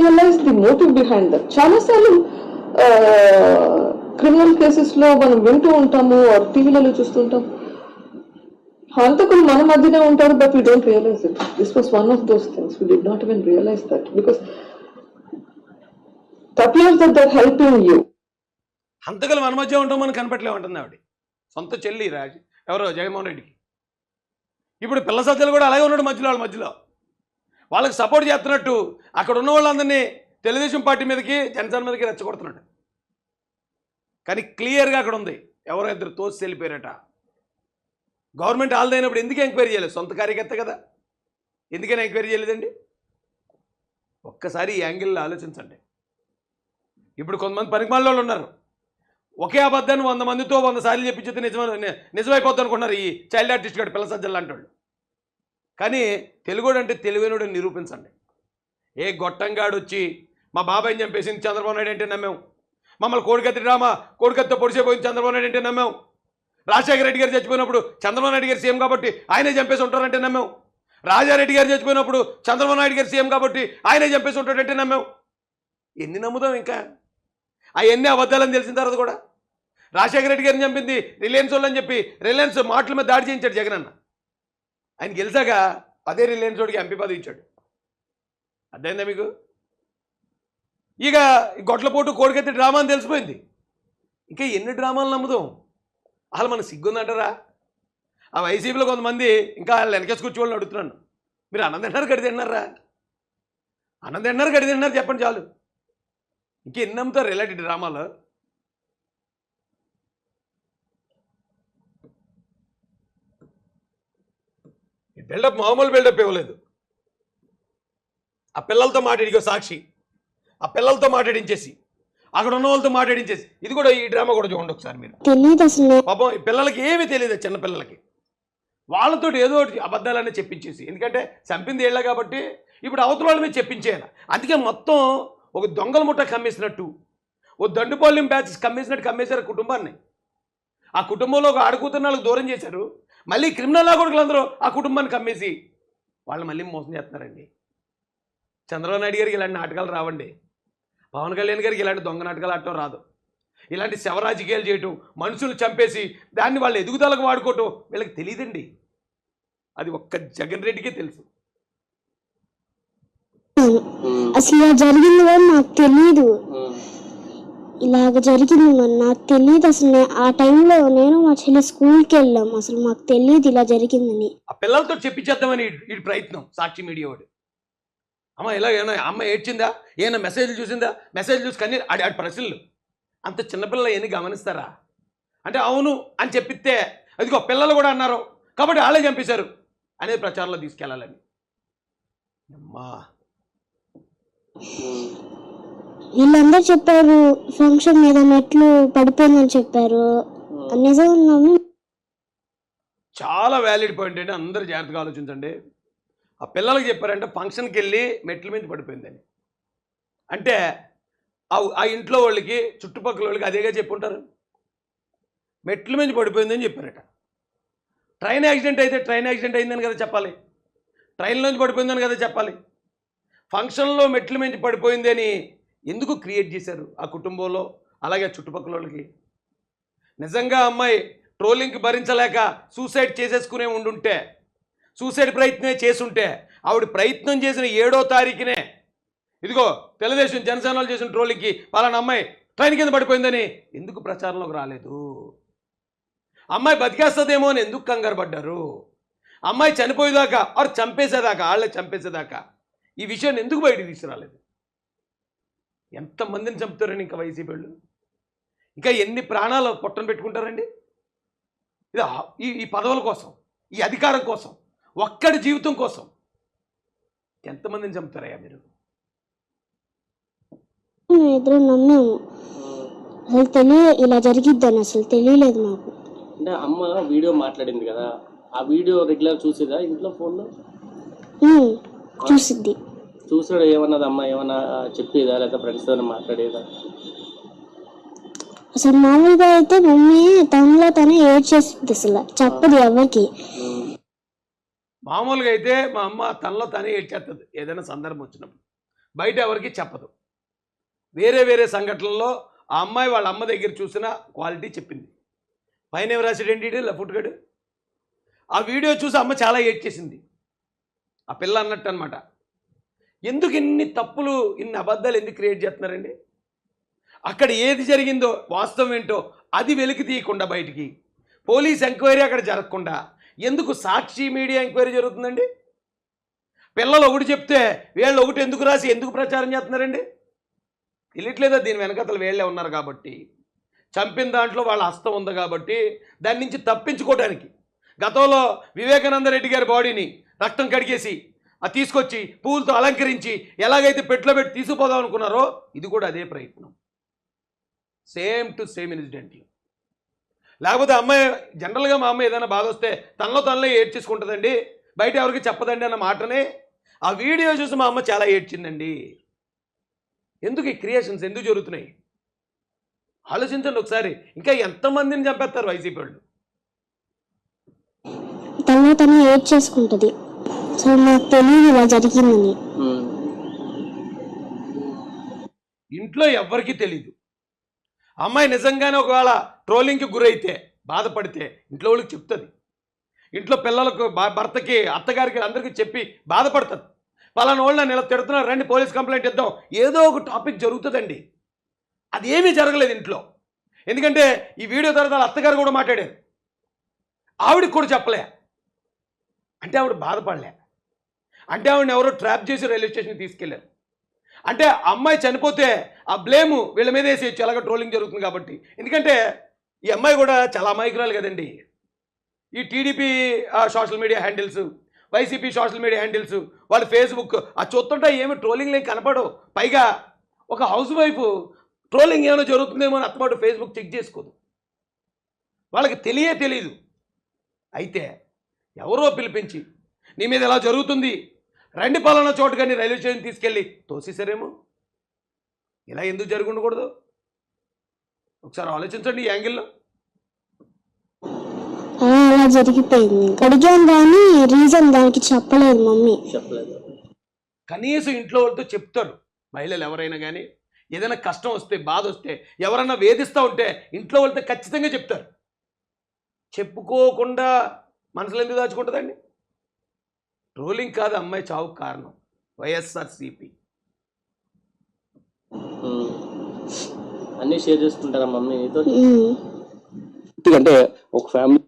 Realise the motive behind that చాలా సార్లు criminal కేసెస్లో మనం వింటూ ఉంటాము టీవీలలో చూస్తుంటాం హంతకులు మన మధ్యనే ఉంటారు but we don't realise it this was one of those things we did not even realise that because appears that they're helping you హంతకులు మన మధ్య ఉంటాం మనం కనపట్లే ఉంటుంది ఆవిడ. సొంత చెల్లి రాజు. ఎవరో జగన్మోహన్ రెడ్డికి. ఇప్పుడు పిల్ల సత్యలు కూడా అలాగే ఉన్నాడు మధ్యలో వాళ్ళ మధ్యలో. వాళ్ళకి సపోర్ట్ చేస్తున్నట్టు అక్కడ ఉన్న వాళ్ళందరినీ తెలుగుదేశం పార్టీ మీదకి జనసేన మీదకి రెచ్చగొడుతున్నాడు. కానీ క్లియర్గా అక్కడ ఉంది. ఎవరో ఇద్దరు తోసి వెళ్ళిపోయారట. గవర్నమెంట్ ఆల్దైనప్పుడు ఎందుకు ఎంక్వైరీ చేయలేదు? సొంత కార్యకర్త కదా. ఎందుకని ఎంక్వైరీ చేయలేదండి? ఒక్కసారి ఈ యాంగిల్లో ఆలోచించండి. ఇప్పుడు కొంతమంది పనికిమాలలో ఉన్నారు. ఒకే అబద్ధాన్ని వంద మందితో వంద సార్లు చెప్పించితే నిజమైన నిజమైపోద్ది అనుకున్నారు ఈ చైల్డ్ ఆర్టిస్ట్ గారు పిల్ల సజ్జలు లాంటి వాళ్ళు. కానీ తెలుగుడు అంటే తెలివైనడు నిరూపించండి. ఏ గొట్టంగాడు వచ్చి మా బాబాయ్ని చంపేసింది చంద్రబాబు నాయుడు అంటే నమ్మాం? మమ్మల్ని కోడికత్తి డ్రామా కోడికత్తితో పొడిచేపోయింది చంద్రబాబు నాయుడు అంటే నమ్మాం? రాజశేఖర రెడ్డి గారు చచ్చిపోయినప్పుడు చంద్రబాబు నాయుడు గారు సీఎం కాబట్టి ఆయనే చంపేసి ఉంటారంటే నమ్మాం? రాజారెడ్డి గారు చచ్చిపోయినప్పుడు చంద్రబాబు నాయుడు గారు సీఎం కాబట్టి ఆయనే చంపేసి ఉంటాడంటే నమ్మాం? ఎన్ని నమ్ముదాం ఇంకా? అవన్నీ అబద్ధాలని తెలిసిన తర్వాత కూడా. రాజశేఖర రెడ్డి గారిని చంపింది రిలయన్స్ వాళ్ళని చెప్పి రిలయన్స్ మాటల మీద దాడి చేయించాడు జగన్ అన్న ఆయన గెలిచాక అదే రిలయన్స్ వాడికి ఎంపీ పదవి ఇచ్చాడు. అర్థమైందా మీకు? ఇక ఈ గొట్లపోటు కోడికెత్తి డ్రామా అని తెలిసిపోయింది. ఇంకా ఎన్ని డ్రామాలు నమ్ముదాం? అసలు మన సిగ్గుందంటారా? ఆ వైసీపీలో కొంతమంది ఇంకా వాళ్ళు వెనకేసి కూర్చో వాళ్ళని అడుగుతున్నాను. మీరు అన్నం తింటున్నారు గడి తిన్నారా అన్నం తింటున్నారు గడి తిన్నారు చెప్పండి చాలు. ఇంకెన్ని నమ్ముతారు ఇలాంటి డ్రామాలు? బిల్డప్ మామూలు బిల్డప్ ఇవ్వలేదు. ఆ పిల్లలతో మాట్లాడిగో సాక్షి. ఆ పిల్లలతో మాట్లాడించేసి అక్కడ ఉన్న వాళ్ళతో మాట్లాడించేసి ఇది కూడా ఈ డ్రామా కూడా చూడండి ఒకసారి మీరు. పాపం ఈ పిల్లలకి ఏమీ తెలియదు చిన్న పిల్లలకి. వాళ్ళతో ఏదో ఒకటి అబద్ధాలన్నీ చెప్పించేసి ఎందుకంటే చంపింది ఏళ్ళ కాబట్టి ఇప్పుడు అవతల వాళ్ళ మీద చెప్పించేయాలి. అందుకే మొత్తం ఒక దొంగల ముట్ట కమ్మేసినట్టు ఓ దండుపాలెం బ్యాచ్ కమ్మేసినట్టు కమ్మేశారు కుటుంబాన్ని. ఆ కుటుంబంలో ఒక ఆడుకూతున్న వాళ్ళకి దూరం చేశారు. మళ్ళీ క్రిమినల్ కొడుకులందరూ ఆ కుటుంబాన్ని కమ్మేసి వాళ్ళు మళ్ళీ మోసం చేస్తున్నారండి. చంద్రబాబు నాయుడు గారికి ఇలాంటి నాటకాలు రావండి. పవన్ కళ్యాణ్ గారికి ఇలాంటి దొంగ నాటకాలు ఆడటం రాదు. ఇలాంటి శవరాజకీయాలు చేయటం మనుషులు చంపేసి దాన్ని వాళ్ళ ఎదుగుదలకు వాడుకోవటం వీళ్ళకి తెలియదండి. అది ఒక్క జగన్ రెడ్డికే తెలుసు. అసలు జరిగింది నాకు తెలియదు ఇలాగ జరిగింది మరి. నాకు తెలియదు అసలు. ఆ టైంలో నేను మా చెల్లి స్కూల్కి వెళ్ళాం. అసలు మాకు తెలియదు ఇలా జరిగిందని. ఆ పిల్లలతో చెప్పించేద్దామని ఈ- ప్రయత్నం సాక్షి మీడియా వాడు. అమ్మ ఇలా ఏమైనా అమ్మ ఏడ్చిందా? ఏమైనా మెసేజ్ చూసిందా? మెసేజ్ చూసి కానీ ఆడి ఆడి ప్రశ్నలు. అంత చిన్నపిల్లలు ఏమి గమనిస్తారా? అంటే అవును అని చెప్పితే అదిగో పిల్లలు కూడా అన్నారు. కాబట్టి వాళ్ళే చంపేశారు అనేది ప్రచారంలో తీసుకెళ్ళాలని. అమ్మా. వీళ్ళందరూ చెప్పారు ఫంక్షన్ మీద మెట్లు పడిపోయిందని చెప్పారు. నిజం చాలా వ్యాలిడ్ పాయింట్ అండి అందరూ జాగ్రత్తగా ఆలోచించండి. ఆ పిల్లలకి చెప్పారంటే ఫంక్షన్కి వెళ్ళి మెట్ల మీద పడిపోయిందని. అంటే ఆ ఆ ఇంట్లో వాళ్ళకి చుట్టుపక్కల వాళ్ళకి అదేగా చెప్పుంటారు. మెట్ల మీద పడిపోయిందని చెప్పారట. ట్రైన్ యాక్సిడెంట్ అయితే ట్రైన్ యాక్సిడెంట్ అయిందని కదా చెప్పాలి. ట్రైన్లోంచి పడిపోయిందని కదా చెప్పాలి. ఫంక్షన్లో మెట్ల మీద పడిపోయింది అని ఎందుకు క్రియేట్ చేశారు ఆ కుటుంబంలో అలాగే చుట్టుపక్కల వాళ్ళకి? నిజంగా అమ్మాయి ట్రోలింగ్కి భరించలేక సూసైడ్ చేసేసుకునే ఉండుంటే సూసైడ్ ప్రయత్నమే చేసుంటే ఆవిడ ప్రయత్నం చేసిన ఏడో తారీఖునే ఇదిగో తెలుగుదేశం జనసేనలు చేసిన ట్రోలింగ్కి పలానా అమ్మాయి ట్రైన్ కింద పడిపోయిందని ఎందుకు ప్రచారంలోకి రాలేదు? అమ్మాయి బతికేస్తుందేమో అని ఎందుకు కంగారు పడ్డారు? అమ్మాయి చనిపోయేదాకా ఆరు చంపేసేదాకా వాళ్ళే చంపేసేదాకా ఈ విషయాన్ని ఎందుకు బయటికి తీసుకురాలేదు? ఎంతమందిని చంపుతారండి ఇంకా వైసీపీ వాళ్ళు? ఇంకా ఎన్ని ప్రాణాలు పొట్టను పెట్టుకుంటారండి? ఇది ఈ ఈ పదవుల కోసం ఈ అధికారం కోసం ఒక్కడి జీవితం కోసం ఎంతమందిని చంపుతారయ్యా మీరు? నమ్మాము అసలు తెలియ ఇలా జరిగిద్దని అసలు తెలియలేదు మాకు. అంటే అమ్మ వీడియో మాట్లాడింది కదా ఆ వీడియో రెగ్యులర్ చూసేదా ఇంట్లో ఫోన్లో? ఉమ్, చూసిద్ది. చూసాడు ఏమన్నది అమ్మ ఏమన్నా చెప్పేదా? లేదా ఫ్రెండ్స్తో మాట్లాడేదా? అసలు మామూలుగా అయితే మమ్మీ తనలో తనే ఏడ్చేస్తుంది అసలు. చెప్పదు ఎవరికి. మామూలుగా అయితే మా అమ్మ తనలో తనే ఏడ్చేస్తుంది ఏదైనా సందర్భం వచ్చినప్పుడు. బయట ఎవరికి చెప్పదు. వేరే వేరే సంఘటనల్లో ఆ అమ్మాయి వాళ్ళ అమ్మ దగ్గర చూసిన క్వాలిటీ చెప్పింది. పైన ఎవరు రాసాడేంటి లఫుట్గాడు ఆ వీడియో చూసి అమ్మ చాలా ఏడ్చేసింది. ఆ పిల్ల అన్నట్టు అనమాట ఎందుకు ఇన్ని తప్పులు ఇన్ని అబద్ధాలు ఎందుకు క్రియేట్ చేస్తున్నారండి? అక్కడ ఏది జరిగిందో వాస్తవం ఏంటో అది వెలికి తీయకుండా బయటికి. పోలీస్ ఎంక్వైరీ అక్కడ జరగకుండా. ఎందుకు సాక్షి మీడియా ఎంక్వైరీ జరుగుతుందండి? పిల్లలు ఒకటి చెప్తే వీళ్ళు ఒకటి ఎందుకు రాసి ఎందుకు ప్రచారం చేస్తున్నారండి? తెలియట్లేదా? దీని వెనకతలు వీళ్ళే ఉన్నారు కాబట్టి. చంపిన దాంట్లో వాళ్ళ హస్తం ఉంది కాబట్టి దాని నుంచి తప్పించుకోవడానికి గతంలో వివేకానంద రెడ్డి గారి బాడీని రక్తం కడిగేసి అది తీసుకొచ్చి పూలతో అలంకరించి ఎలాగైతే పెట్టులో పెట్టి తీసుకుపోదాం అనుకున్నారో ఇది కూడా అదే ప్రయత్నం. సేమ్ టు సేమ్ ఇన్సిడెంట్లు లేకపోతే అమ్మాయి జనరల్గా మా అమ్మాయి ఏదైనా బాధ వస్తే తనలో తనలో ఏడ్చేసుకుంటుందండి. బయట ఎవరికి చెప్పదండి అన్న మాటనే. ఆ వీడియో చూసి మా అమ్మ చాలా ఏడ్చిందండి. ఎందుకు ఈ క్రియేషన్స్ ఎందుకు జరుగుతున్నాయి? ఆలోచించండి ఒకసారి. ఇంకా ఎంతమందిని చంపేస్తారు వైసీపీ వాళ్ళు? తనలో తను ఏడ్ చేసుకుంటుంది సో నాకు తెలియదు ఇలా జరిగిందని ఇంట్లో ఎవ్వరికీ తెలీదు. అమ్మాయి నిజంగానే ఒకవేళ ట్రోలింగ్కి గురైతే బాధపడితే ఇంట్లో వాళ్ళకి చెప్తుంది. ఇంట్లో పిల్లలకు భర్తకి అత్తగారికి అందరికీ చెప్పి బాధపడుతుంది. పలానా వాళ్ళు నన్ను ఇలా తిడుతున్నారు రండి పోలీస్ కంప్లైంట్ ఇద్దాం. ఏదో ఒక టాపిక్ జరుగుతుందండి. అది ఏమీ జరగలేదు ఇంట్లో. ఎందుకంటే ఈ వీడియో తర్వాత అత్తగారు కూడా మాట్లాడారు. ఆవిడకి కూడా చెప్పలే. అంటే ఆవిడ బాధపడలే. అంటే ఆవిడని ఎవరో ట్రాప్ చేసి రైల్వే స్టేషన్కి తీసుకెళ్ళారు. అంటే అమ్మాయి చనిపోతే ఆ బ్లేము వీళ్ళ మీద వేసేయచ్చు. అలాగ ట్రోలింగ్ జరుగుతుంది కాబట్టి. ఎందుకంటే ఈ అమ్మాయి కూడా చాలా అమాయకురాలు కదండి. ఈ TDP social media handles YCP social media handles వాళ్ళ ఫేస్బుక్ ఆ చూస్తుంటే ఏమి ట్రోలింగ్ లేక కనపడవు. పైగా ఒక హౌస్ వైఫ్ ట్రోలింగ్ ఏమైనా జరుగుతుందేమో అని అత్తమాట ఫేస్బుక్ చెక్ చేసుకోదు. వాళ్ళకి తెలియే తెలియదు అయితే ఎవరో పిలిపించి నీ మీద ఎలా జరుగుతుంది? రండి పలానా చోటు కానీ రైల్వే స్టేషన్ తీసుకెళ్ళి తోసేసారేమో ఇలా ఎందుకు జరిగి ఉండకూడదు ఒకసారి ఆలోచించండి ఈ యాంగిల్లో. అలా జరిగిపోయింది. అడిగాను కానీ రీజన్ దానికి చెప్పలేదు మమ్మీ. చెప్పలేదు. కనీసం ఇంట్లో వాళ్ళతో చెప్తారు. మహిళలు ఎవరైనా కానీ ఏదైనా కష్టం వస్తే బాధ వస్తే ఎవరన్నా వేధిస్తూ ఉంటే ఇంట్లో వాళ్ళతో ఖచ్చితంగా చెప్తారు. చెప్పుకోకుండా మనసులో ఎందుకు దాచుకుంటుందండి? ట్రోలింగ్ కాదు అమ్మాయి చావుకు కారణం. వైఎస్ఆర్సిపి. అన్నీ షేర్ చేసుకుంటారా మమ్మీ ఒక ఫ్యామిలీ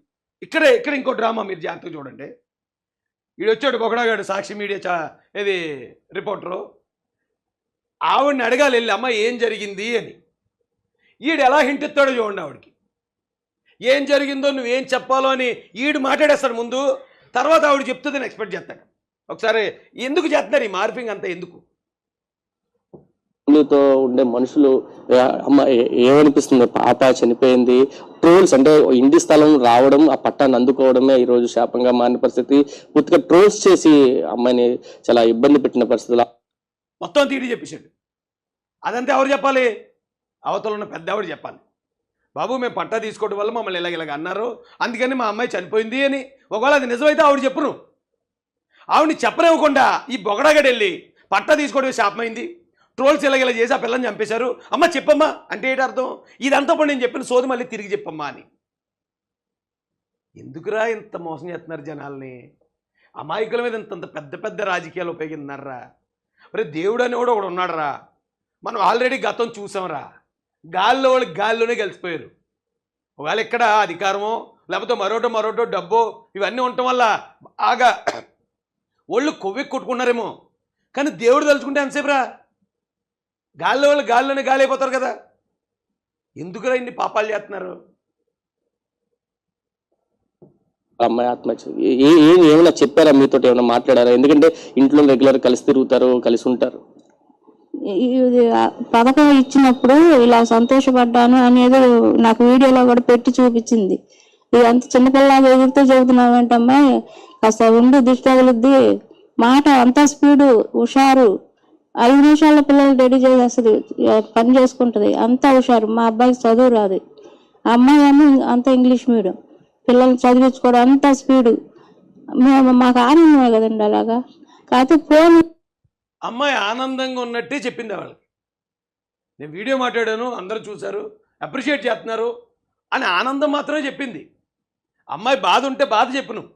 ఇక్కడే ఇక్కడ ఇంకో డ్రామా మీరు జాగ్రత్తగా చూడండి. ఈడు వచ్చాడు బొగడాగాడు సాక్షి మీడియా చా ఇది రిపోర్టరు. ఆవిడని అడగాలి వెళ్ళి అమ్మ ఏం జరిగింది? అని. ఈడు ఎలా హింట్ ఇస్తాడో చూడండి ఆవిడకి. ఏం జరిగిందో నువ్వేం చెప్పాలో అని ఈడు మాట్లాడేస్తాడు ముందు. తర్వాత ఆవిడ చెప్తుందని ఎక్స్పెక్ట్ చేస్తాడు ఒకసారి ఎందుకు చేస్తున్నారు ఈ మార్పింగ్ అంతా ఎందుకు? ఫ్యామిలీతో ఉండే మనుషులు అమ్మ ఏమనిపిస్తుంది పాప చనిపోయింది ట్రోల్స్ అంటే ఇంటి స్థలం రావడం ఆ పట్టాన్ని అందుకోవడమే ఈ రోజు శాపంగా మారిన పరిస్థితి. పూర్తిగా ట్రోల్స్ చేసి అమ్మాయిని చాలా ఇబ్బంది పెట్టిన పరిస్థితులు మొత్తం తీడి చెప్పేశాడు. అదంతా ఎవరు చెప్పాలి? అవతల ఉన్న పెద్ద ఆవిడ చెప్పాలి. బాబు మేము పట్టా తీసుకోవడం వల్ల మమ్మల్ని ఇలాగ ఇలాగ అన్నారు. అందుకని మా అమ్మాయి చనిపోయింది అని ఒకవేళ అది నిజమైతే ఆవిడ చెప్పును. ఆవిడని చెప్పనివ్వకుండా ఈ బొగడగడెళ్ళి పట్టా తీసుకోవడం శాపమైంది ట్రోల్స్ ఇలాగ ఇలా చేసి ఆ పిల్లని చంపేశారు. అమ్మ చెప్పమ్మా అంటే ఏంటి అర్థం? ఇదంతా పని నేను చెప్పిన సోది మళ్ళీ తిరిగి చెప్పమ్మా అని. ఎందుకురా ఇంత మోసం చేస్తున్నారు జనాల్ని? అమాయకుల మీద ఇంత పెద్ద పెద్ద రాజకీయాలు ఉపయోగిస్తున్నారా? మరి దేవుడు అనేవాడు ఒకడు ఉన్నాడురా. మనం ఆల్రెడీ గతం చూసాంరా. గాల్లో వాళ్ళు గాల్లోనే కలిసిపోయారు. ఒకవేళ ఇక్కడ అధికారమో లేకపోతే మరోటో మరోటో డబ్బో ఇవన్నీ ఉండటం వల్ల బాగా ఒళ్ళు కొవ్వెక్కి కొట్టుకున్నారేమో. కానీ దేవుడు తలుచుకుంటే ఎంతసేపురా? గాల్లో వాళ్ళు గాల్లోనే గాలి అయిపోతారు కదా. ఎందుకురా ఇన్ని పాపాలు చేస్తున్నారు? అమ్మాయి ఆత్మహత్య. ఏం ఏమైనా చెప్పారా? మీతో ఏమైనా మాట్లాడారా? ఎందుకంటే ఇంట్లో రెగ్యులర్ కలిసి తిరుగుతారు కలిసి ఉంటారు. పథకం ఇచ్చినప్పుడు ఇలా సంతోషపడ్డాను అనేది నాకు వీడియోలో కూడా పెట్టి చూపించింది. ఇది అంత చిన్నపిల్లలాగా ఎదుగుతూ చెబుతున్నావు కాస్త ఉండి దిష్టి తగులుద్ది. మాట అంతా స్పీడు హుషారు. ఐదు నిమిషాల పిల్లలు రెడీ చేసేస్తుంది పని చేసుకుంటుంది. అంత హుషారు. మా అబ్బాయికి చదువు రాదు. ఆ అమ్మాయి ఏమో అంత ఇంగ్లీష్ మీడియం. పిల్లల్ని చదివించుకోవడం అంత స్పీడు. మేము మాకు ఆనందమే కదండి అలాగా? కాకపోతే ఫోన్ అమ్మాయి ఆనందంగా ఉన్నట్టే చెప్పింది వాళ్ళకి నేను వీడియో మాట్లాడాను అందరూ చూశారు అప్రిషియేట్ చేస్తున్నారు అని ఆనందం మాత్రమే చెప్పింది. అమ్మాయి బాధ ఉంటే బాధ చెప్పును.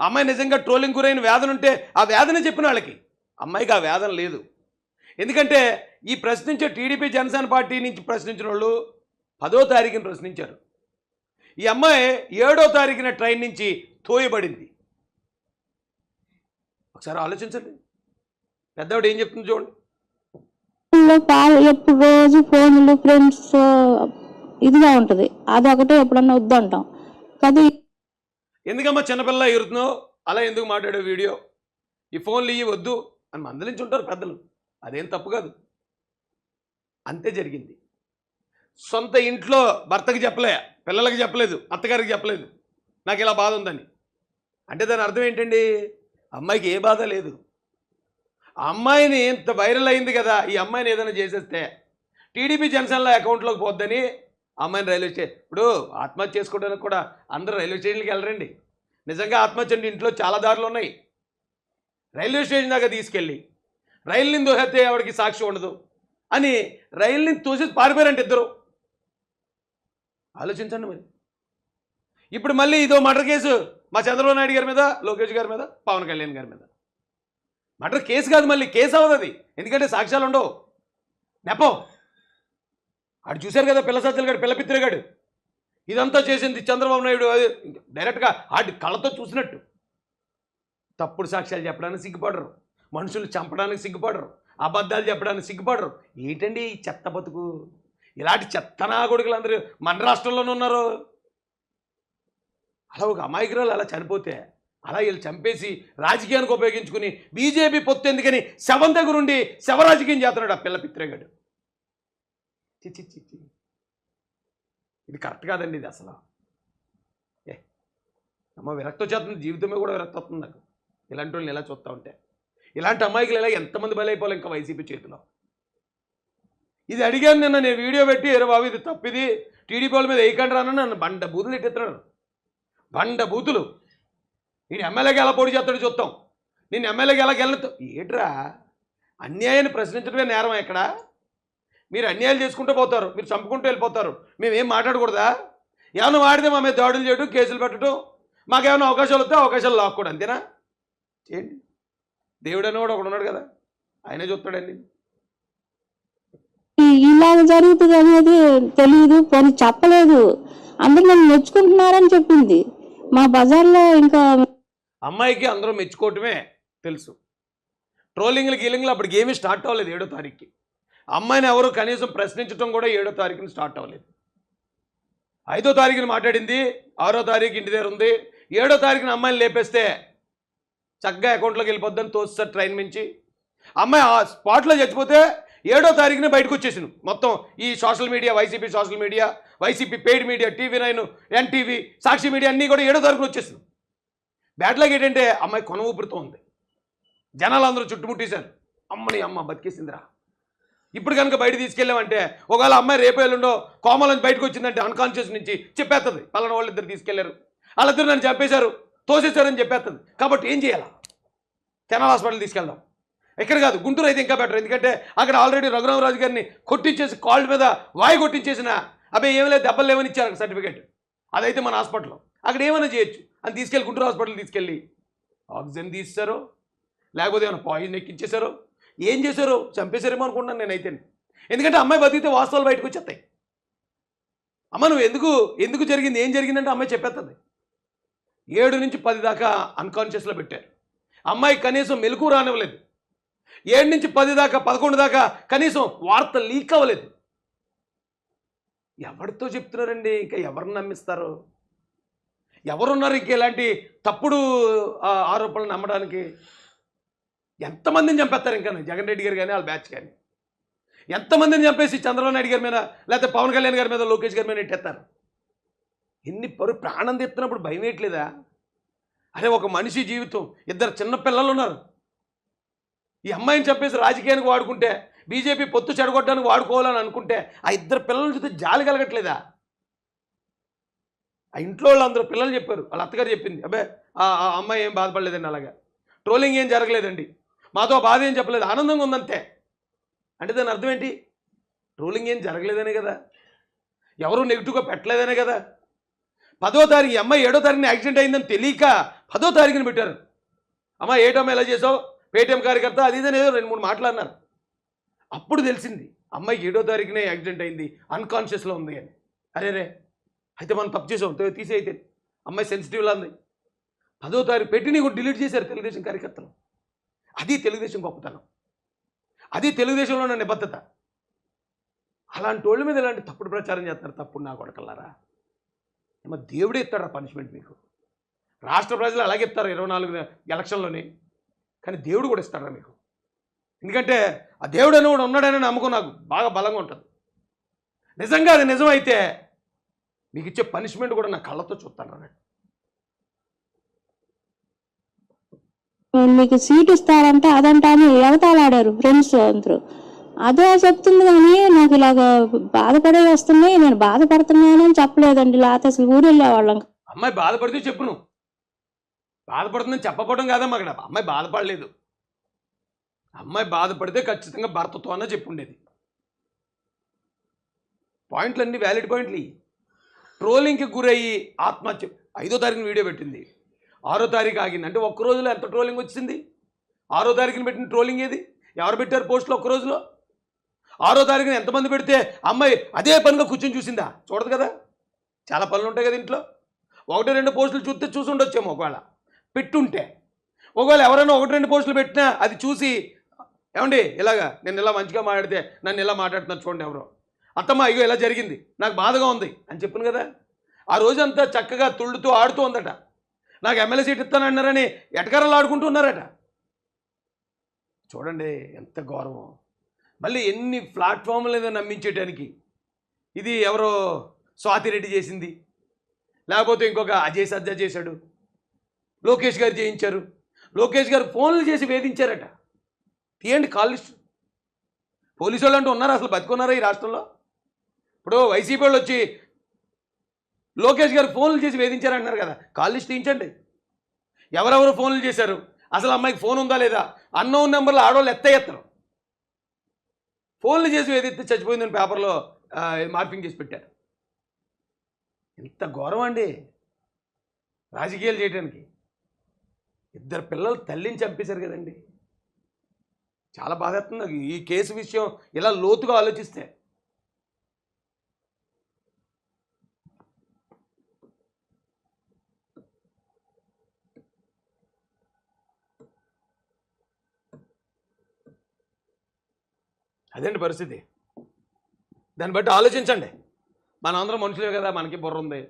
అమ్మాయి నిజంగా ట్రోలింగ్ గురైన వేదన ఉంటే ఆ వేదనే చెప్పిన వాళ్ళకి. అమ్మాయికి ఆ వేదన లేదు. ఎందుకంటే ఈ ప్రశ్నించే టీడీపీ జనసేన పార్టీ నుంచి ప్రశ్నించిన వాళ్ళు పదో తారీఖున ప్రశ్నించారు. ఈ అమ్మాయి ఏడో తారీఖున ట్రైన్ నుంచి తోయబడింది. ఒకసారి ఆలోచించండి. పెద్దవాడు ఏం చెప్తుంది చూడండి. ఎప్పుడు రోజు ఫోన్లు ఫ్రెండ్స్ ఇదిగా ఉంటది. అదొకటే ఎప్పుడన్నా వద్దంటాం కదా ఎందుకమ్మా చిన్నపిల్ల ఎగురుతున్నావు? అలా ఎందుకు మాట్లాడే వీడియో? ఈ ఫోన్లు ఇవి వద్దు అని మందలించి ఉంటారు పెద్దలు. అదేం తప్పు కాదు. అంతే జరిగింది. సొంత ఇంట్లో భర్తకి చెప్పలే పిల్లలకి చెప్పలేదు అత్తగారికి చెప్పలేదు. నాకు ఇలా బాధ ఉందని. అంటే దాని అర్థం ఏంటండి? అమ్మాయికి ఏ బాధ లేదు. అమ్మాయిని ఇంత వైరల్ అయింది కదా ఈ అమ్మాయిని ఏదైనా చేసేస్తే టీడీపీ జనసేనలో అకౌంట్లోకి పోద్దని అమ్మాయిని రైల్వే స్టేషన్ ఇప్పుడు ఆత్మహత్య చేసుకోవడానికి కూడా అందరూ రైల్వే స్టేషన్కి వెళ్ళరండి. నిజంగా ఆత్మహత్య అంటే ఇంట్లో చాలా దారులు ఉన్నాయి. రైల్వే స్టేషన్ దాకా తీసుకెళ్ళి రైలుని దోహెత్తే ఆవిడకి సాక్షి ఉండదు అని రైలుని తోసేసి పారిపోయారంటే ఇద్దరు. ఆలోచించండి మరి. ఇప్పుడు మళ్ళీ ఇదో మర్డర్ కేసు మా చంద్రబాబు నాయుడు గారి మీద లోకేష్ గారి మీద పవన్ కళ్యాణ్ గారి మీద. మర్డర్ కేసు కాదు మళ్ళీ కేసు అవ్వదు అది. ఎందుకంటే సాక్ష్యాలు ఉండవు. నెపం. ఆడు చూశారు కదా పిల్ల సజ్జలు గాడు పిల్ల పిత్తిరగాడు ఇదంతా చేసింది చంద్రబాబు నాయుడు డైరెక్ట్గా ఆడి కళ్ళతో చూసినట్టు. తప్పుడు సాక్ష్యాలు చెప్పడానికి సిగ్గుపడరు. మనుషులు చంపడానికి సిగ్గుపడరు. అబద్ధాలు చెప్పడానికి సిగ్గుపడరు. ఏంటండి ఈ చెత్త బతుకు? ఇలాంటి చెత్తనా కొడుకులు అందరూ మన రాష్ట్రంలోనే ఉన్నారు? అలా ఒక అమాయకురాలు అలా చనిపోతే అలా వీళ్ళు చంపేసి రాజకీయానికి ఉపయోగించుకుని బీజేపీ పొత్తు ఎందుకని శవం దగ్గరుండి శవరాజకీయం చేస్తున్నాడు ఆ పిల్ల పిత్రేగాడు. చి చి ఇది కరెక్ట్ కాదండి ఇది అసలు. ఏ అమ్మ విరక్తి వచ్చేస్తుంది జీవితమే కూడా విరక్తి వస్తుంది నాకు. ఇలాంటి వాళ్ళని ఇలా చూస్తూ ఉంటే. ఇలాంటి అమ్మాయికి ఇలా ఎంతమంది బలైపోవాలి ఇంకా వైసీపీ చేతిలో? ఇది అడిగాను నిన్న నేను వీడియో పెట్టి ఏరే బాబు ఇది తప్పిది. టీడీపీ వాళ్ళ మీద వేయకండి రానని నన్ను బండ బూతులు ఎట్టిస్తున్నాడు బండ బూతులు. నేను ఎమ్మెల్యేకి ఎలా పోటీ చేస్తాడు చూస్తాం నేను ఎమ్మెల్యేకి ఎలా గెలుతా ఏట్రా? అన్యాయాన్ని ప్రశ్నించడమే నేరం ఎక్కడ మీరు అన్యాయాలు చేసుకుంటూ పోతారు. మీరు చంపుకుంటూ వెళ్ళిపోతారు. మేమేం మాట్లాడకూడదా? ఏమైనా వాడితే మా మీద దాడులు చేయడం కేసులు పెట్టడం మాకేమైనా అవకాశాలు వస్తే అవకాశాలు లాక్కోడు అంతేనా? చేయండి దేవుడు అనేవాడు ఒకడు ఉన్నాడు కదా. ఆయనే చూస్తాడండి. ఈ- ఇలాగ జరుగుతుంది అనేది తెలియదు పోనీ చెప్పలేదు. అందరు నన్ను మెచ్చుకుంటున్నారని చెప్పింది. మా బజార్లో ఇంకా అమ్మాయికి అందరూ మెచ్చుకోవటమే తెలుసు. ట్రోలింగ్లు గీలింగ్లు అప్పటికి ఏమీ స్టార్ట్ అవ్వలేదు ఏడో తారీఖుకి. అమ్మాయిని ఎవరు కనీసం ప్రశ్నించడం కూడా ఏడో తారీఖున స్టార్ట్ అవ్వలేదు. ఐదో తారీఖున మాట్లాడింది ఆరో తారీఖు ఇంటి దగ్గర ఉంది. ఏడో తారీఖున అమ్మాయిని లేపేస్తే చక్కగా అకౌంట్లోకి వెళ్ళిపోద్దని తోస్తారు ట్రైన్ నుంచి అమ్మాయి ఆ స్పాట్లో చచ్చిపోతే ఏడో తారీఖున బయటకు వచ్చేసింది. మొత్తం ఈ social media YCP social media YCP paid media TV nine NTV Sakshi media అన్నీ కూడా ఏడో తారీఖున వచ్చేసింది. బ్యాట్లాగ్ ఏంటంటే అమ్మాయి కొన ఊపిరితో ఉంది. జనాలు అందరూ చుట్టుముట్టేశారు. అమ్మని అమ్మ బతికేసిందిరా. ఇప్పుడు కనుక బయట తీసుకెళ్ళామంటే ఒకవేళ అమ్మాయి రేపు ఎల్లుండో కోమల బయటకు వచ్చిందంటే అన్కాన్షియస్ నుంచి చెప్పేస్తుంది పలానా వాళ్ళు ఇద్దరు తీసుకెళ్ళారు. వాళ్ళిద్దరు నన్ను చంపేశారు తోసేశారని చెప్పేస్తుంది కాబట్టి ఏం చేయాలా? కెనాల్ హాస్పిటల్ తీసుకెళ్దాం. ఎక్కడ కాదు గుంటూరు అయితే ఇంకా బెటర్ ఎందుకంటే అక్కడ ఆల్రెడీ రఘురామరాజు గారిని కొట్టించేసి కాళ్ళ మీద వాయి కొట్టించేసిన అబ్బాయి ఏమి లేదు దెబ్బలు లేవని ఇచ్చారు సర్టిఫికేట్. అదైతే మన హాస్పిటల్లో అక్కడ ఏమైనా చేయొచ్చు. అని తీసుకెళ్ళి గుంటూరు హాస్పిటల్ తీసుకెళ్ళి ఆక్సిజన్ తీస్తారో లేకపోతే ఏమైనా పాయిజన్ ఎక్కించేశారో ఏం చేశారో చంపేశారేమో అనుకుంటున్నాను నేనైతే. ఎందుకంటే అమ్మాయి బతికితే వాస్తవాలు బయటకు వచ్చేస్తాయి. అమ్మ నువ్వు ఎందుకు ఎందుకు జరిగింది ఏం జరిగిందంటే అమ్మాయి చెప్పేస్తుంది. ఏడు నుంచి పది దాకా అన్కాన్షియస్లో పెట్టారు. అమ్మాయి కనీసం మెలకు రానివ్వలేదు. ఏడు నుంచి పది దాకా పదకొండు దాకా కనీసం వార్త లీక్ అవ్వలేదు. ఎవరితో చెప్తున్నారండి? ఇంకా ఎవరిని నమ్మిస్తారు? ఎవరున్నారు ఇంక ఇలాంటి తప్పుడు ఆరోపణలు నమ్మడానికి? ఎంతమందిని చంపేస్తారు ఇంకా? జగన్ రెడ్డి గారు కానీ వాళ్ళ బ్యాచ్ కానీ ఎంతమందిని చంపేసి చంద్రబాబు నాయుడు గారి మీద లేకపోతే పవన్ కళ్యాణ్ గారి మీద లోకేష్ గారి మీద ఎట్టేస్తారు ఎన్ని పరు ప్రాణం తెస్తున్నప్పుడు భయం వేయట్లేదా? అరే ఒక మనిషి జీవితం ఇద్దరు చిన్న పిల్లలు ఉన్నారు. ఈ అమ్మాయిని చంపేసి రాజకీయానికి వాడుకుంటే బీజేపీ పొత్తు చెడగొట్టడానికి వాడుకోవాలని అనుకుంటే ఆ ఇద్దరు పిల్లల చూస్తే జాలి కలగట్లేదా? ఆ ఇంట్లో వాళ్ళందరూ పిల్లలు చెప్పారు. వాళ్ళ అత్తగారు చెప్పింది. అబ్బే ఆ ఆ అమ్మాయి ఏం బాధపడలేదండి అలాగా. ట్రోలింగ్ ఏం జరగలేదండి. మాతో బాధ ఏం చెప్పలేదు. ఆనందంగా ఉందంతే. అంటే దాని అర్థం ఏంటి? ట్రోలింగ్ ఏం జరగలేదనే కదా. ఎవరు నెగిటివ్గా పెట్టలేదనే కదా. పదో తారీఖు అమ్మాయి ఏడో తారీఖున యాక్సిడెంట్ అయిందని తెలియక పదో తారీఖున పెట్టారు. అమ్మ ఏటమ్మ ఎలా చేసావు? పేటీఎం కార్యకర్త అది ఇదని ఏదో రెండు మూడు మాట్లాడినారు అప్పుడు తెలిసింది అమ్మాయి ఏడో తారీఖునే యాక్సిడెంట్ అయింది అన్కాన్షియస్లో ఉంది అని. అరే రే అయితే మనం తప్పు చేసాం. తో- తీసేయి అయితే అమ్మాయి సెన్సిటివ్లా ఉంది. పదో తారీఖు పెట్టిన కూడా డిలీట్ చేశారు తెలుగుదేశం కార్యకర్తలు. అది తెలుగుదేశం గొప్పతనం. అది తెలుగుదేశంలో ఉన్న నిబద్ధత. అలాంటి వాళ్ళ మీద ఇలాంటి తప్పుడు ప్రచారం చేస్తున్నారు తప్పుడు నా కొడకల్లారా ఏమో దేవుడే ఇస్తాడు పనిష్మెంట్ మీకు. రాష్ట్ర ప్రజలు అలాగే ఇస్తారు ఇరవై నాలుగు ఎలక్షన్లోని. కానీ దేవుడు కూడా ఇస్తాడా మీకు? ఎందుకంటే ఆ దేవుడు అని కూడా ఉన్నాడని నమ్మకం నాకు బాగా బలంగా ఉంటుంది. నిజంగా అది నిజమైతే మీకు ఇచ్చే పనిష్మెంట్ కూడా నా కళ్ళతో చూస్తాను అన్నాడు మీకు సీట్ ఇస్తారంటే అదంటే అని ఎగతాళాడారు ఫ్రెండ్స్ అందరూ. అదే చెప్తుంది కానీ నాకు ఇలాగ బాధపడే వస్తున్నాయి నేను బాధపడుతున్నానని చెప్పలేదండి. లేకపోతే అసలు ఊరు వెళ్ళేవాళ్ళం. అమ్మాయి బాధపడితే చెప్పు నువ్వు. బాధపడుతుందని చెప్పకపోవడం కాదమ్మా అక్కడ. అమ్మాయి బాధపడలేదు. అమ్మాయి బాధపడితే ఖచ్చితంగా భర్తతో అన్న చెప్పుండేది. పాయింట్లు అన్ని వ్యాలిడ్ పాయింట్లు. ట్రోలింగ్కి గురయ్యి ఆత్మహత్య ఐదో తారీఖున వీడియో పెట్టింది. ఆరో తారీఖు ఆగింది. అంటే ఒక్క రోజులో ఎంత ట్రోలింగ్ వచ్చింది? ఆరో తారీఖున పెట్టిన ట్రోలింగ్ ఏది? ఎవరు పెట్టారు పోస్టులు ఒక్క రోజులో? ఆరో తారీఖున ఎంతమంది పెడితే అమ్మాయి అదే పనిగా కూర్చొని చూసిందా? చూడదు కదా? చాలా పనులు ఉంటాయి కదా ఇంట్లో. ఒకటి రెండు పోస్టులు చూస్తే చూసి ఉండొచ్చేమో ఒకవేళ. పెట్టుంటే. ఒకవేళ ఎవరైనా ఒకటి రెండు పోస్టులు పెట్టినా అది చూసి ఏమండి ఇలాగా నేను ఇలా మంచిగా మాట్లాడితే నన్ను ఇలా మాట్లాడుతున్నాను చూడండి ఎవరో. అత్తమ్మ ఇగో ఇలా జరిగింది. నాకు బాధగా ఉంది అని చెప్పాను కదా. ఆ రోజంతా చక్కగా తుళ్ళుతూ ఆడుతూ ఉందట. నాకు ఎమ్మెల్యే సీట్ ఇస్తానన్నారని ఎటకరలు ఆడుకుంటూ ఉన్నారట. చూడండి ఎంత గౌరవం మళ్ళీ ఎన్ని ప్లాట్ఫామ్లు ఏదో నమ్మించేయడానికి ఇది ఎవరో స్వాతిరెడ్డి చేసింది. లేకపోతే ఇంకొక అజయ్ సజ్జా చేశాడు. లోకేష్ గారు చేయించారు. లోకేష్ గారు ఫోన్లు చేసి వేధించారట. తీయండి కాల్ లిస్ట్. పోలీసు వాళ్ళు అంటూ ఉన్నారా? అసలు బతుకున్నారా ఈ రాష్ట్రంలో? ఇప్పుడు వైసీపీ వాళ్ళు వచ్చి లోకేష్ గారు ఫోన్లు చేసి వేధించారంటున్నారు కదా. కాల్ లిస్ట్ తీయించండి. ఎవరెవరు ఫోన్లు చేశారు? అసలు అమ్మాయికి ఫోన్ ఉందా లేదా? అన్నోన్ నెంబర్లో ఆడవాళ్ళు ఎత్తే ఎత్తరు. ఫోన్లు చేసి వేధిస్తే చచ్చిపోయిందని పేపర్లో మార్పింగ్ చేసి పెట్టారు. ఎంత ఘోరం అండి. రాజకీయాలు చేయడానికి ఇద్దరు పిల్లలు తల్లిని చంపేశారు కదండి. చాలా బాధేస్తుంది ఈ కేసు విషయం ఇలా లోతుగా ఆలోచిస్తే అదేంటి పరిస్థితి? దాన్ని బట్టి ఆలోచించండి. మనందరం మనుషులే కదా మనకి బుర్ర ఉంది.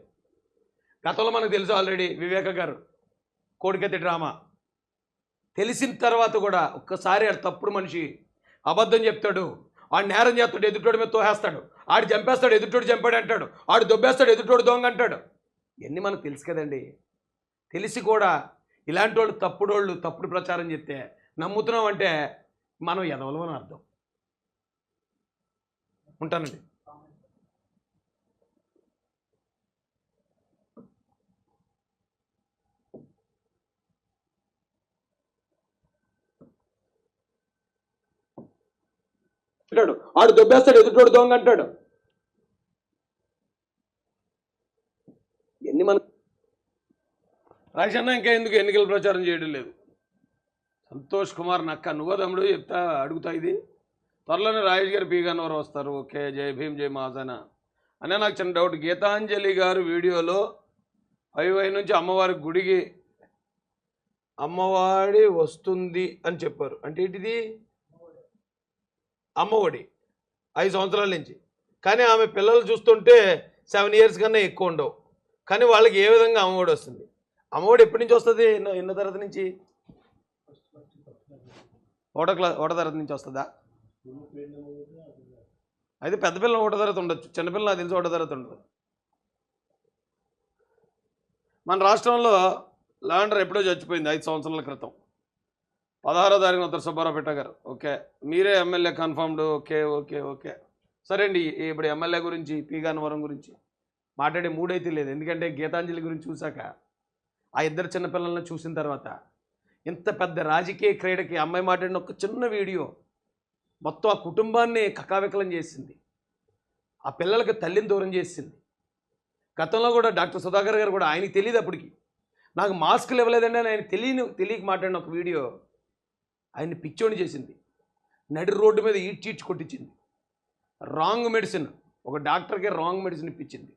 గతంలో మనకు తెలుసు ఆల్రెడీ వివేక గారు కోడికత్తి డ్రామా. తెలిసిన తర్వాత కూడా ఒక్కసారి ఆడు తప్పుడు మనిషి అబద్ధం చెప్తాడు. ఆడు నేరం చేస్తాడు ఎదుటోడి మీద తోహేస్తాడు. ఆడు చంపేస్తాడు ఎదుటోడు చంపాడు అంటాడు. ఆడు దొబ్బేస్తాడు ఎదుటోడు దొంగ అంటాడు. ఇవన్నీ మనకు తెలుసు కదండి. తెలిసి కూడా ఇలాంటి వాళ్ళు తప్పుడు వాళ్ళు తప్పుడు ప్రచారం చెప్తే నమ్ముతున్నాం అంటే మనం ఎదవలం అని అర్థం. ఉంటానండి. అంటాడు ఆడు దొబ్బేస్తాడు ఎదుటోడు దొంగ అంటాడు. ఎన్ని మన రాజన్న ఇంకా ఎందుకు ఎన్నికల ప్రచారం చేయడం లేదు? సంతోష్ కుమార్ నక్క నువ్వు తమ్ముడు? చెప్తా అడుగుతా ఇది. త్వరలోనే రాజేష్ గారు పీ వారు వస్తారు. ఓకే జై భీమ్ జై మహాజన అనే నాకు చిన్న డౌట్ గీతాంజలి గారు వీడియోలో ఫైవ్ ఐ నుంచి అమ్మవారి గుడికి అమ్మవాడి వస్తుంది అని చెప్పారు. అంటే ఏంటిది? అమ్మఒడి. ఐదు సంవత్సరాల నుంచి. కానీ ఆమె పిల్లలు చూస్తుంటే సెవెన్ ఇయర్స్ కన్నా ఎక్కువ ఉండవు. కానీ వాళ్ళకి ఏ విధంగా అమ్మఒడి వస్తుంది? అమ్మఒడి ఎప్పటి నుంచి వస్తుంది? ఎన్నో ఎన్నో తరగతి నుంచి? ఒకటో క్లాస్ ఒకటో తరగతి నుంచి వస్తుందా? అయితే పెద్ద పిల్లలు ఒకటో తరగతి ఉండొచ్చు. చిన్నపిల్లలు నాకు తెలిసి ఒకటో తరగతి ఉండదు. మన రాష్ట్రంలో లాండర్ ఎప్పుడో చచ్చిపోయింది ఐదు సంవత్సరాల క్రితం. పదహారో తారీఖున ఉత్తర సుబ్బారావు పెట్ట గారు ఓకే. మీరే MLA confirmed okay okay okay. సరే అండి ఇప్పుడు ఎమ్మెల్యే గురించి పీగానవరం గురించి మాట్లాడే మూడైతే లేదు. ఎందుకంటే గీతాంజలి గురించి చూశాక ఆ ఇద్దరు చిన్నపిల్లలను చూసిన తర్వాత ఇంత పెద్ద రాజకీయ క్రీడకి అమ్మాయి మాట్లాడిన ఒక చిన్న వీడియో మొత్తం ఆ కుటుంబాన్ని కకావికలం చేసింది. ఆ పిల్లలకి తల్లిని దూరం చేసింది. గతంలో కూడా డాక్టర్ సుధాకర్ గారు కూడా ఆయనకి తెలియదు అప్పటికి. నాకు మాస్కులు ఇవ్వలేదండి అని ఆయన తెలియని తెలియక మాట్లాడిన ఒక వీడియో ఆయన్ని పిచ్చోని చేసింది. నడి రోడ్డు మీద ఈడ్చీడ్చి కొట్టించింది. రాంగ్ మెడిసిన్ ఒక డాక్టర్కి రాంగ్ మెడిసిన్ ఇప్పించింది.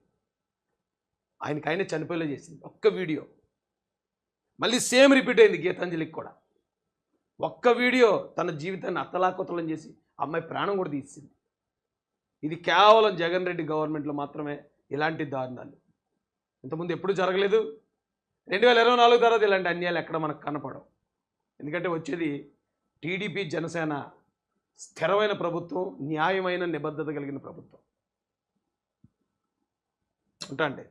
ఆయనకి ఆయన చనిపోయేలా చేసింది. ఒక్క వీడియో. మళ్ళీ సేమ్ రిపీట్ అయింది గీతాంజలికి కూడా. ఒక్క వీడియో తన జీవితాన్ని అత్తలాకుతలం చేసి అమ్మాయి ప్రాణం కూడా తీసింది. ఇది కేవలం జగన్ రెడ్డి గవర్నమెంట్లో మాత్రమే ఇలాంటి దారుణాలు. ఇంతకుముందు ఎప్పుడు జరగలేదు. రెండు వేల ఇరవై నాలుగు తర్వాత ఇలాంటి అన్యాయాలు ఎక్కడ మనకు కనపడవు. ఎందుకంటే వచ్చేది టీడీపీ జనసేన స్థిరమైన ప్రభుత్వం న్యాయమైన నిబద్ధత కలిగిన ప్రభుత్వం. ఉంటా అండి.